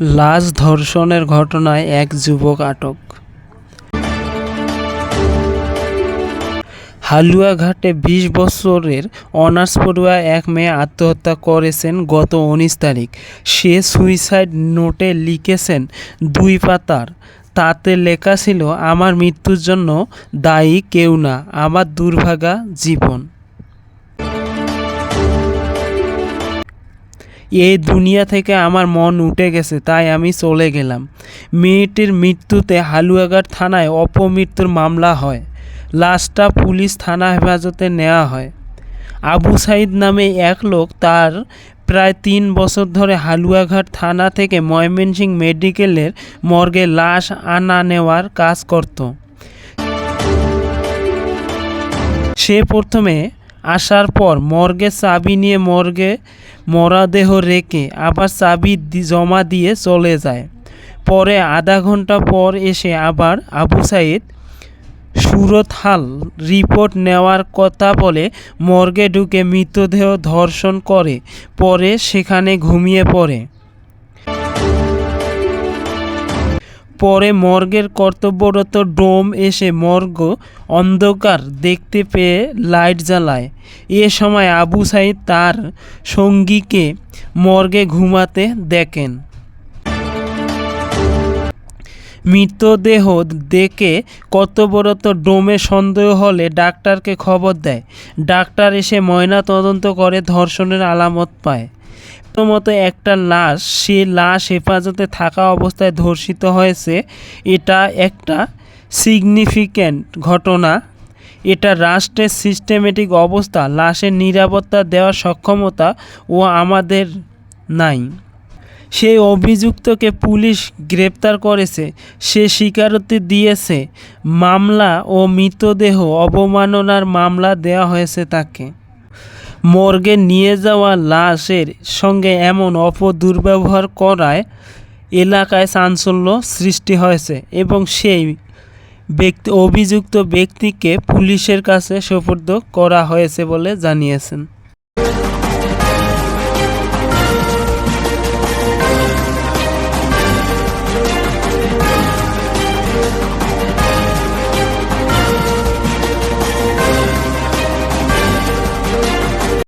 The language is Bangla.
লাশ ধর্ষণের ঘটনায় এক যুবক আটক। হালুয়াঘাটে বিশ বছরের অনার্স পড়ুয়া এক মেয়ে আত্মহত্যা করেছেন গত উনিশ তারিখ। সে সুইসাইড নোটে লিখেছেন, দুই পাতার। তাতে লেখা ছিল, আমার মৃত্যুর জন্য দায়ী কেউ না, আমার দুর্ভাগা জীবন। এই দুনিয়া থেকে আমার মন উঠে গেছে, তাই আমি চলে গেলাম। মেয়েটির মৃত্যুতে হালুয়াঘাট থানায় অপমৃত্যুর মামলা হয়। লাশটা পুলিশ থানা হেফাজতে নেওয়া হয়। আবু সাইদ নামে এক লোক তার প্রায় তিন বছর ধরে হালুয়াঘাট থানা থেকে ময়মনসিংহ মেডিকেলের মর্গে লাশ আনা নেওয়ার কাজ করত। সে প্রথমে আসার পর মর্গে চাবি নিয়ে মর্গে মরাদেহ রেখে আবার চাবি জমা দিয়ে চলে যায়। পরে আধা ঘণ্টা পর এসে আবার আবু সাইদ সুরতহাল রিপোর্ট নেওয়ার কথা বলে মর্গে ঢুকে মৃতদেহ ধর্ষণ করে, পরে সেখানে ঘুমিয়ে পড়ে। পরে মর্গের কর্তব্যরত ডোম এসে মর্গ অন্ধকার দেখতে পেয়ে লাইট জ্বালায়। এ সময় আবু সাইদ তার সঙ্গীকে মর্গে ঘুমাতে দেখেন। মৃতদেহ দেখে কর্তব্যরত ডোমে সন্দেহ হলে ডাক্তারকে খবর দেয়। ডাক্তার এসে ময়না তদন্ত করে ধর্ষণের আলামত পায়। প্রথমত একটা লাশ, সে লাশ হেফাজতে থাকা অবস্থায় ধর্ষিত হয়েছে, এটা একটা সিগনিফিক্যান্ট ঘটনা। এটা রাষ্ট্রের সিস্টেমেটিক অবস্থা, লাশের নিরাপত্তা দেওয়ার সক্ষমতা ও আমাদের নাই। সেই অভিযুক্তকে পুলিশ গ্রেপ্তার করেছে, সে স্বীকারোক্তি দিয়েছে, মামলা ও মৃতদেহ অবমাননার মামলা দেওয়া হয়েছে তাকে। মর্গে নিয়ে যাওয়া লাশের সঙ্গে এমন অপদুর্ব্যবহার করায় এলাকায় চাঞ্চল্য সৃষ্টি হয়েছে এবং সেই ব্যক্তি, অভিযুক্ত ব্যক্তিকে পুলিশের কাছে সোপর্দ করা হয়েছে বলে জানিয়েছেন।